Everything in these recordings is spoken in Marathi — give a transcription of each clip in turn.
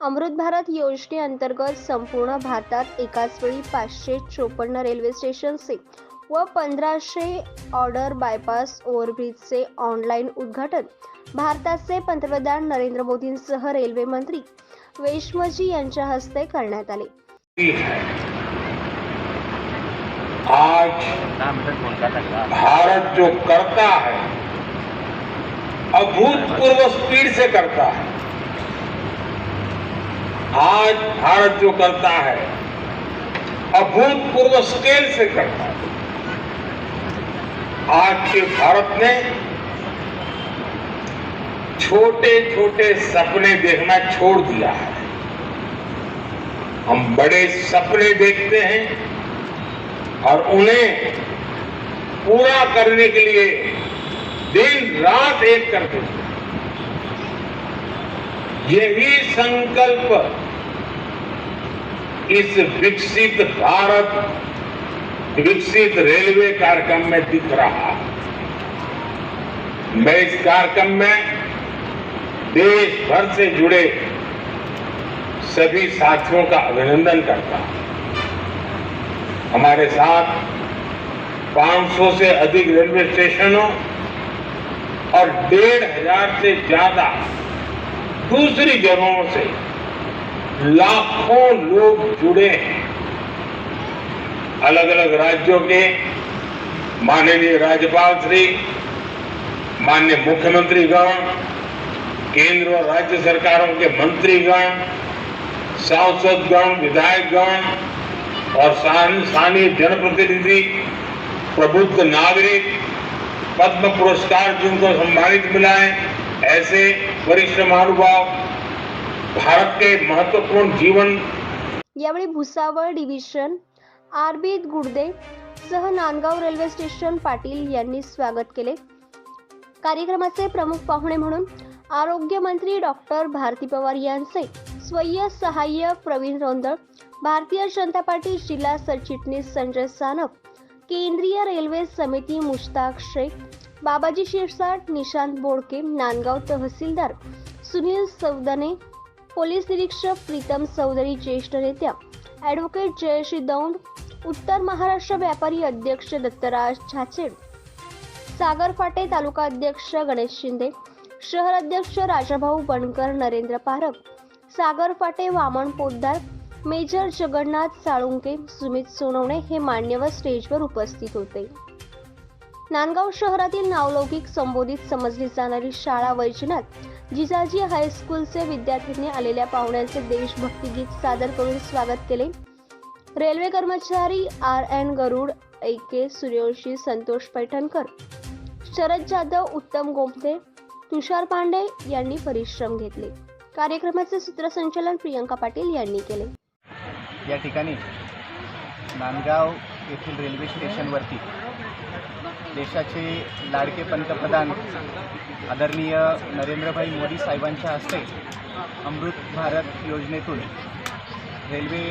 अमृत भारत योजनेअंतर्गत संपूर्ण भारतात एकाच वेळी पाचशे चोपन्न रेल्वे स्टेशनचे व पंधराशे ऑर्डर बायपास ओव्हरब्रिजचे ऑनलाईन उद्घाटन. भारताचे पंतप्रधान नरेंद्र मोदींसह रेल्वे मंत्री वेशमजी यांच्या हस्ते करण्यात आले. आज भारत जो करता है अभूतपूर्व स्पीड से करता है आज भारत जो करता है, अभूतपूर्व स्केल से करता है। आज के भारत ने छोटे छोटे सपने देखना छोड़ दिया है। हम बड़े सपने देखते हैं और उन्हें पूरा करने के लिए दिन रात एक करते हैं। यही संकल्प इस विकसित भारत, विकसित रेलवे कार्यक्रम में दिख रहा है। मैं इस कार्यक्रम में देश भर से जुड़े सभी साथियों का अभिनंदन करता हूँ। हमारे साथ 500 से अधिक रेलवे स्टेशनों और डेढ़ हज़ार से ज़्यादा दूसरी जगहों से लाखों लोग जुड़े अलग अलग राज्यों के माननीय राज्यपाल श्री, माननीय मुख्यमंत्रीगण, केंद्र और राज्य सरकारों के मंत्रीगण, सांसदगण, विधायकगण और स्थानीय जनप्रतिनिधि, प्रबुद्ध नागरिक, पद्म पुरस्कार जिनको सम्मानित मिला है, ऐसे वरिष्ठ महानुभाव भारत के महत्त्वपूर्ण जीवन यावेळी भुसावळ डिव्हिजन आरबीत गुडदे सह नांदगाव रेल्वे स्टेशन पाटील यांनी स्वागत केले. कार्यक्रमाचे प्रमुख पाहुणे म्हणून आरोग्य मंत्री डॉक्टर भारती पवार यांचे स्वयं सहाय्यक प्रवीण रोंदळ भारतीय जनता पार्टी जिल्हा सरचिटणीस संजय सानप केंद्रीय रेल्वे समिती मुश्ताक शेख बाबाजी शिरसाट निशांत बोडके नांदगाव तहसीलदार सुनील सौदाने पोलीस निरीक्षक प्रीतम चौधरी ज्येष्ठ नेत्या ॲडव्होकेट जयश्री दौंड उत्तर महाराष्ट्र व्यापारी अध्यक्ष दत्तराज छाचेड सागर फाटे तालुका अध्यक्ष गणेश शिंदे शहर अध्यक्ष राजाभाऊ बनकर नरेंद्र पारख सागर फाटे वामन पोद्दार मेजर जगन्नाथ साळुंके सुमित सोनवणे हे मान्यवर स्टेजवर उपस्थित होते. नांदगाव शहरातील नावलौकिक संबोधित समजली जाणारी शाळा वैजनाथ जिजाजी हायस्कूलचे विद्यार्थ्यांनी आलेल्या पाहुण्यांचे देशभक्ती गीत सादर करून स्वागत केले. रेल्वे कर्मचारी आर एन गरुड ऐके सूर्यवंशी संतोष पैठणकर शरद जाधव उत्तम गोमते तुषार पांडे यांनी परिश्रम घेतले. कार्यक्रमाचे सूत्रसंचालन प्रियंका पाटील यांनी केले. या ठिकाणी नांदगाव येथील रेल्वे स्टेशनवरती देशाचे लाडके पंतप्रधान आदरणीय नरेंद्रभाई मोदी साहेबांच्या हस्ते अमृत भारत योजनेतून रेल्वे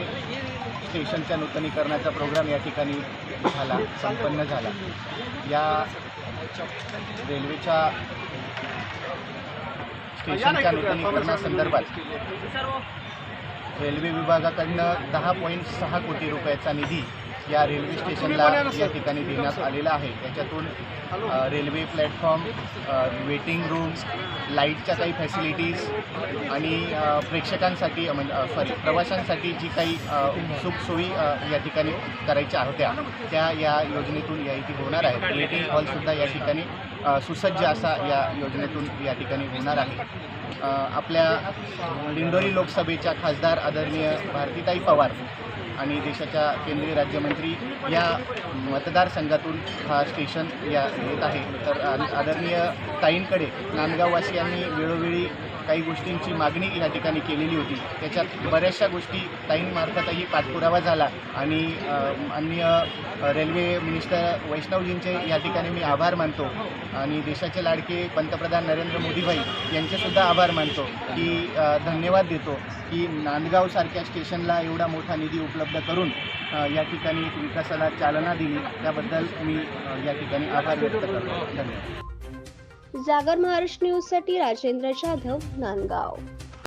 स्टेशनच्या नूतनीकरणाचा प्रोग्राम या ठिकाणी झाला संपन्न झाला. या रेल्वेच्या स्टेशनच्या नूतनीकरणासंदर्भात रेल्वे विभागाकडनं दहा पॉईंट सहा कोटी रुपयाचा निधी या रेल्वे स्टेशनला या ठिकाणी देण्यात आलेला आहे. त्याच्यातून रेल्वे प्लॅटफॉर्म वेटिंग रूम्स लाईटच्या काही फॅसिलिटीज आणि प्रेक्षकांसाठी म्हणजे सॉरी प्रवाशांसाठी जी काही सुखसोयी या ठिकाणी करायच्या होत्या त्या या योजनेतून या इथे होणार आहेत. वेटिंग हॉलसुद्धा या ठिकाणी सुसज्ज असा या योजनेतून या ठिकाणी होणार आहे. आपल्या दिंडोरी लोकसभेच्या खासदार आदरणीय भारतीताई पवार आणि देशाच्या केंद्रीय राज्यमंत्री या मतदारसंघातून हा स्टेशन या येत आहे. तर आदरणीय ताईंकडे नांदगाववासियांनी वेळोवेळी काही गोष्टींची मागणी या ठिकाणी केलेली होती. त्याच्यात बऱ्याचशा गोष्टी ताईंमार्फतही पाठपुरावा झाला आणि अन्य रेल्वे मिनिस्टर वैष्णवजींचे या ठिकाणी मी आभार मानतो आणि देशाचे लाडके पंतप्रधान नरेंद्र मोदीभाई यांचेसुद्धा आभार मानतो की धन्यवाद देतो की नांदगावसारख्या स्टेशनला एवढा मोठा निधी उपलब्ध करून या ठिकाणी विकासाला चालना दिली. त्याबद्दल मी या ठिकाणी आभार व्यक्त करतो. धन्यवाद. जागर महाराष्ट्र न्यूजसाठी राजेंद्र जाधव नांदगाव.